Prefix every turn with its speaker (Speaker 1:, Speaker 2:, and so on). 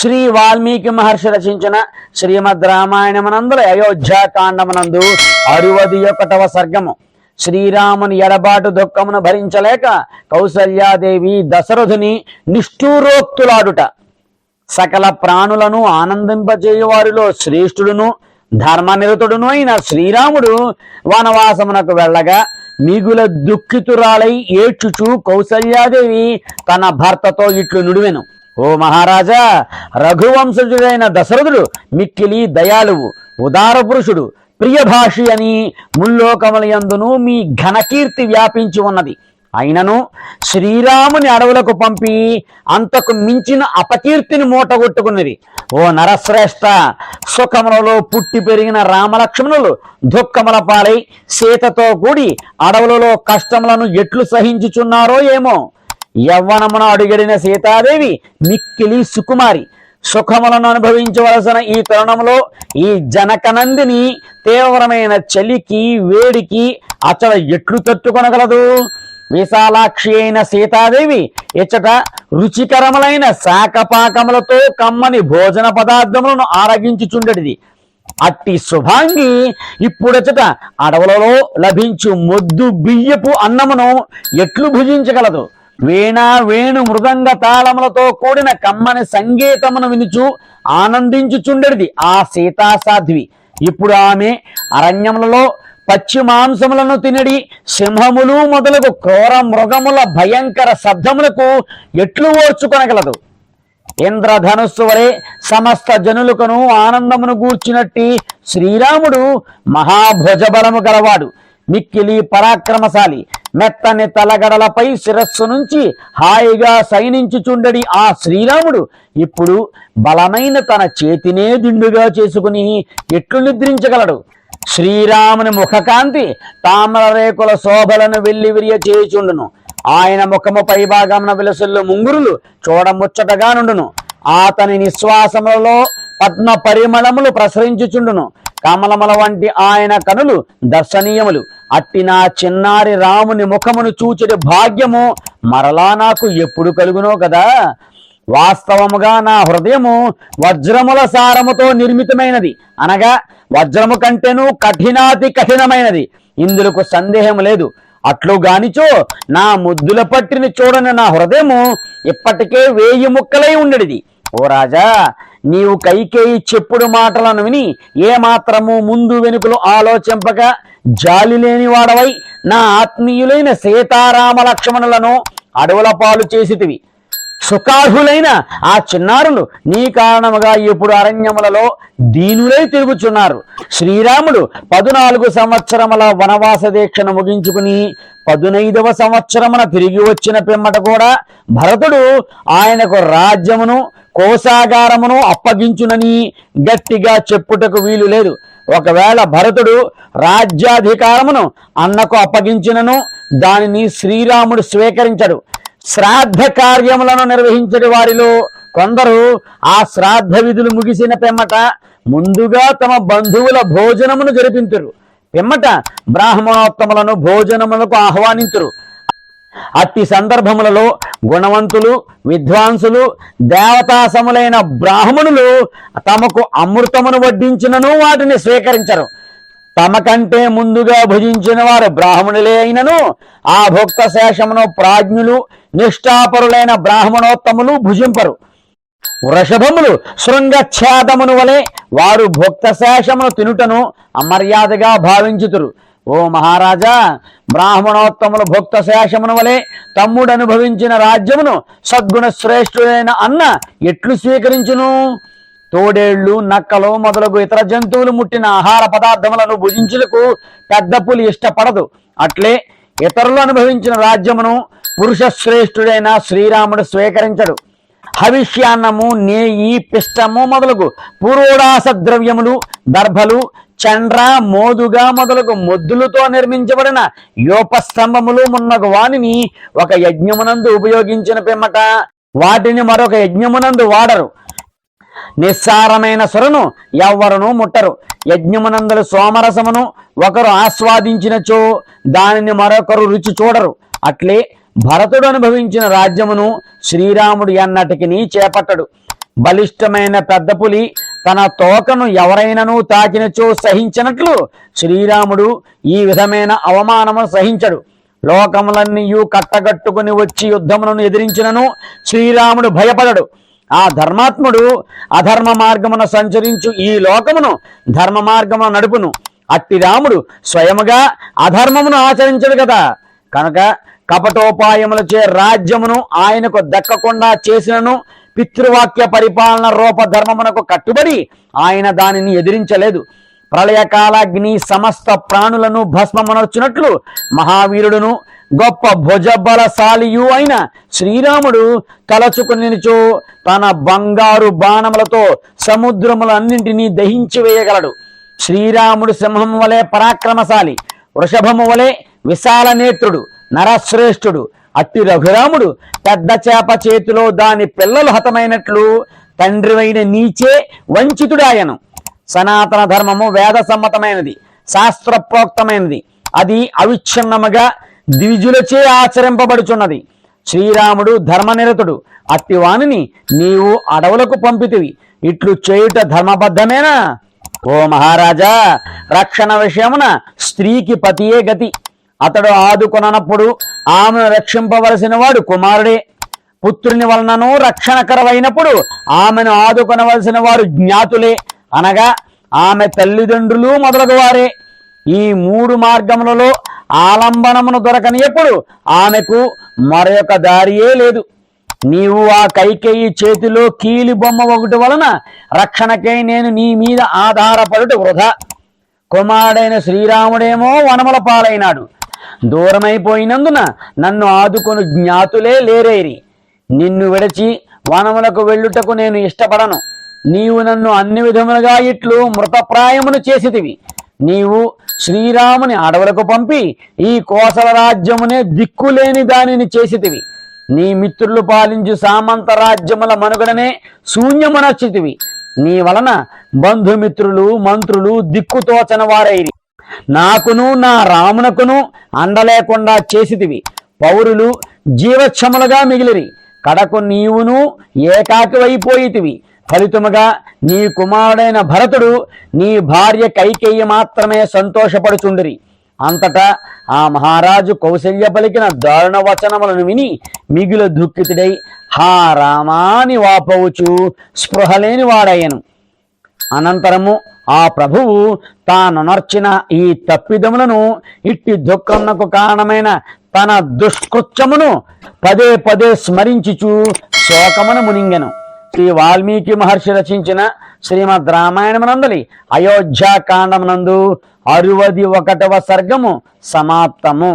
Speaker 1: శ్రీ వాల్మీకి మహర్షి రచించిన శ్రీమద్ రామాయణమనందుల అయోధ్యాకాండమునందు అరువది ఒకటవ సర్గము. శ్రీరాముని ఎడబాటు దుఃఖమును భరించలేక కౌసల్యాదేవి దశరథుని నిష్ఠూరోక్తులాడుట. సకల ప్రాణులను ఆనందింపజేయువారిలో శ్రేష్ఠుడును ధర్మనిరతుడును అయిన శ్రీరాముడు వనవాసమునకు వెళ్ళగా మిగుల దుఃఖితురాలై ఏడ్చుచు కౌసల్యాదేవి తన భర్తతో ఇట్లు నుడివెను. ఓ మహారాజా రఘువంశజుడైన దశరథుడు మిక్కిలి దయాళువు ఉదార పురుషుడు ప్రియభాషి అని ముల్లోకములయందును మీ ఘనకీర్తి వ్యాపించి ఉన్నది. అయినను శ్రీరాముని అడవులకు పంపి అంతకు మించిన అపకీర్తిని మూటగొట్టుకున్నది. ఓ నరశ్రేష్ఠ సుఖములలో పుట్టి పెరిగిన రామలక్ష్మణులు దుఃఖముల పాలై సీతతో కూడి అడవులలో కష్టములను ఎట్లు సహించుచున్నారో ఏమో. యవ్వనమున అడుగడిన సీతాదేవి మిక్కిలి సుకుమారి. సుఖములను అనుభవించవలసిన ఈ తరుణంలో ఈ జనకనందిని తీవ్రమైన చలికి వేడికి అచల ఎట్లు తట్టుకొనగలదు? విశాలాక్షి అయిన సీతాదేవి ఇచ్చట రుచికరములైన శాకపాకములతో కమ్మని భోజన పదార్థములను ఆరగించుచుండెడిది. అట్టి శుభాంగి ఇప్పుడచట అడవులలో లభించు మొద్దు బియ్యపు అన్నమును ఎట్లు భుజించగలదు? వీణ వేణు మృదంగ తాళములతో కూడిన కమ్మని సంగీతమును వినుచు ఆనందించుచుండెడిది ఆ సీతా సాధ్వి ఇప్పుడు ఆమె అరణ్యములలో పచ్చి మాంసములను తినడి సింహములు మొదలగు క్రూర మృగముల భయంకర శబ్దములకు ఎట్లు ఓర్చుకొనగలదు. ఇంద్రధనుస్సు వలె సమస్త జనులకును ఆనందమును గూర్చినట్టి శ్రీరాముడు మహాభుజబలము గలవాడు. మిక్కిలి పరాక్రమశాలి. మెత్తని తలగడలపై శిరస్సు నుంచి హాయిగా సైనించుచుండడి ఆ శ్రీరాముడు. ఇప్పుడు బలమైన తన చేతినే దిండుగా చేసుకుని ఎట్లు నిద్రించగలడు? శ్రీరాముని ముఖకాంతి తామర రేకుల శోభలను వెల్లివిరియ చేయుచుండును. ఆయన ముఖము పైభాగమున విలసిల్లు ముంగురులు చూడముచ్చటగా నుండును. అతని నిశ్వాసములలో పద్మ పరిమళములు ప్రసరించుచుండును. కమలమల వంటి ఆయన కనులు దర్శనీయములు. అట్టి నా చిన్నారి రాముని ముఖమును చూచడి భాగ్యము మరలా నాకు ఎప్పుడు కలుగునో కదా? వాస్తవముగా నా హృదయము వజ్రముల సారముతో నిర్మితమైనది. అనగా వజ్రము కంటేను కఠినాతి కఠినమైనది. ఇందులకు సందేహం లేదు. అట్లు గానిచో నా ముద్దుల పట్టిని చూడని నా హృదయము ఇప్పటికే వేయి ముక్కలై ఉండడిది. ఓ రాజా నీవు కైకేయి చెప్పుడు మాటలను విని ఏ మాత్రము ముందు వెనుకలు ఆలోచింపక జాలి లేని వాడవై నా ఆత్మీయులైన సీతారామ లక్ష్మణులను అడవుల పాలు చేసితివి. సుఖార్హులైన ఆ చిన్నారులు నీ కారణముగా ఇప్పుడు అరణ్యములలో దీనులై తిరుగుచున్నారు. శ్రీరాముడు పదునాలుగు సంవత్సరముల వనవాస దీక్షను ముగించుకుని పదునైదవ సంవత్సరమున తిరిగి వచ్చిన పిమ్మట కూడా భరతుడు ఆయనకు రాజ్యమును కోశాగారమును అప్పగించునని గట్టిగా చెప్పుటకు వీలు లేదు. ఒకవేళ భరతుడు రాజ్యాధికారమును అన్నకు అప్పగించినను దానిని శ్రీరాముడు స్వీకరించడు. శ్రాద్ధ కార్యములను నిర్వహించని వారిలో కొందరు ఆ శ్రాద్ధ విధులు ముగిసిన పిమ్మట ముందుగా తమ బంధువుల భోజనమును జరిపింతురు. పిమ్మట బ్రాహ్మణోత్తములను భోజనములకు ఆహ్వానింతురు. అట్టి సందర్భములలో గుణవంతులు విద్వాంసులు దేవతాసములైన బ్రాహ్మణులు తమకు అమృతమును వడ్డించినను వాటిని స్వీకరించరు. తమ కంటే ముందుగా భుజించిన వారు బ్రాహ్మణులే అయినను ఆ భుక్త శేషమును ప్రాజ్ఞులు నిష్ఠాపరులైన బ్రాహ్మణోత్తములు భుజింపరు. వృషభములు శృంగఛేదమును వలె వారు భక్తశేషమును తినుటను అమర్యాదగా భావించుతురు. ఓ మహారాజా బ్రాహ్మణోత్తములు భోక్త శేషమును వలె తమ్ముడు అనుభవించిన రాజ్యమును సద్గుణ శ్రేష్ఠుడైన అన్న ఎట్లు స్వీకరించును? తోడేళ్ళు నక్కలు మొదలగు ఇతర జంతువులు ముట్టిన ఆహార పదార్థములను భుజించుటకు పెద్ద పులి ఇష్టపడదు. అట్లే ఇతరులు అనుభవించిన రాజ్యమును పురుష శ్రేష్ఠుడైన శ్రీరాముడు స్వీకరించడు. హవిష్యాన్నము నేయి పిష్టము మొదలగు పూర్వోడాస ద్రవ్యములు దర్భలు చండ్ర మోదుగా మొదలగు మొద్దులతో నిర్మించబడిన యోపస్తంభములు మున్నగు వానిని ఒక యజ్ఞమునందు ఉపయోగించిన పిమ్మట. వాటిని మరొక యజ్ఞమునందు వాడరు. నిస్సారమైన సురను ఎవ్వరును ముట్టరు. యజ్ఞమునందలు సోమరసమును ఒకరు ఆస్వాదించినచో దానిని మరొకరు రుచి చూడరు. అట్లే భరతుడు అనుభవించిన రాజ్యమును శ్రీరాముడు ఎన్నటికి చేపట్టడు. బలిష్టమైన పెద్ద పులి తన తోకను ఎవరైనను తాకినచో సహించినట్లు శ్రీరాముడు ఈ విధమైన అవమానము సహించడు. లోకములన్నీయు కట్టగట్టుకుని వచ్చి యుద్ధములను ఎదిరించినను శ్రీరాముడు భయపడడు. ఆ ధర్మాత్ముడు అధర్మ మార్గమున సంచరించు ఈ లోకమును ధర్మ మార్గమున నడుపును. అట్టి రాముడు స్వయముగా అధర్మమును ఆచరించడు కదా. కనుక కపటోపాయములచే రాజ్యమును ఆయనకు దక్కకుండా చేసినను పితృవాక్య పరిపాలన రూప ధర్మమునకు కట్టుబడి ఆయన దానిని ఎదిరించలేదు. ప్రళయకాలాగ్ని సమస్త ప్రాణులను భస్మమనర్చునట్లు మహావీరుడును గొప్ప భుజబలశాలియు అయిన శ్రీరాముడు తలచుకునిచో తన బంగారు బాణములతో సముద్రములన్నింటినీ దహించి వేయగలడు. శ్రీరాముడు సింహము వలె పరాక్రమశాలి వృషభము వలె విశాల నేత్రుడు నరశ్రేష్ఠుడు అట్టి రఘురాముడు పెద్ద చేప చేతిలో దాని పిల్లలు హతమైనట్లు తండ్రివైన నీచే వంచితుడాయను. సనాతన ధర్మము వేద సమ్మతమైనది శాస్త్రప్రోక్తమైనది. అది అవిచ్ఛిన్నముగా ద్విజులచే ఆచరింపబడుచున్నది. శ్రీరాముడు ధర్మనిరతుడు అట్టి నీవు అడవులకు పంపితివి. ఇట్లు చేయుట ధర్మబద్ధమేనా? ఓ మహారాజా రక్షణ విషయమున స్త్రీకి పతియే గతి. అతడు ఆదుకొననప్పుడు ఆమెను రక్షింపవలసిన వాడు కుమారుడే. పుత్రుని వలనను రక్షణకరమైనప్పుడు ఆమెను ఆదుకొనవలసిన వారు జ్ఞాతులే. అనగా ఆమె తల్లిదండ్రులు మొదలగు వారే ఈ మూడు మార్గములలో ఆలంబనమును దొరకనియప్పుడు ఆమెకు మరొక దారియే లేదు. నీవు ఆ కైకేయి చేతిలో కీలి బొమ్మ ఒకటి వలన రక్షణకై నేను నీ మీద ఆధారపడుట వృధా. కుమారుడైన శ్రీరాముడేమో వనముల పాలైనాడు. దూరమైపోయినందున నన్ను ఆదుకొను జ్ఞాతులే లేరేరి. నిన్ను విడచి వనములకు వెళ్ళుటకు నేను ఇష్టపడను. నీవు నన్ను అన్ని విధములుగా ఇట్లు మృతప్రాయమును చేసితివి. నీవు శ్రీరాముని అడవులకు పంపి ఈ కోసల రాజ్యమునే దిక్కులేని దానిని చేసితివి. నీ మిత్రులు పాలించు సామంత రాజ్యముల మనుగడనే శూన్యమునర్చితివి. నీ వలన బంధుమిత్రులు మంత్రులు దిక్కుతోచన వారైరి నాకును నా రామునకును అండలేకుండా చేసితివి. పౌరులు జీవక్షములుగా మిగిలిరి. కడకు నీవును ఏకాకివైపోయితివి. ఫలితముగా నీ కుమారుడైన భరతుడు నీ భార్య కైకేయి మాత్రమే సంతోషపడుచుండిరి. అంతటా ఆ మహారాజు కౌశల్య పలికిన దారుణ వచనములను విని మిగులు దుఃఖితుడై హా రామాని వాపవుచు స్పృహలేని వాడయ్యను. అనంతరము ఆ ప్రభువు తానొనర్చిన ఈ తప్పిదములను ఇట్టి దుఃఖమునకు కారణమైన తన దుష్కృత్యమును పదే పదే స్మరించుచు శోకమును మునింగెను. శ్రీ వాల్మీకి మహర్షి రచించిన శ్రీమద్ రామాయణమునందలి అయోధ్యాకాండమునందు అరువది ఒకటవ సర్గము సమాప్తము.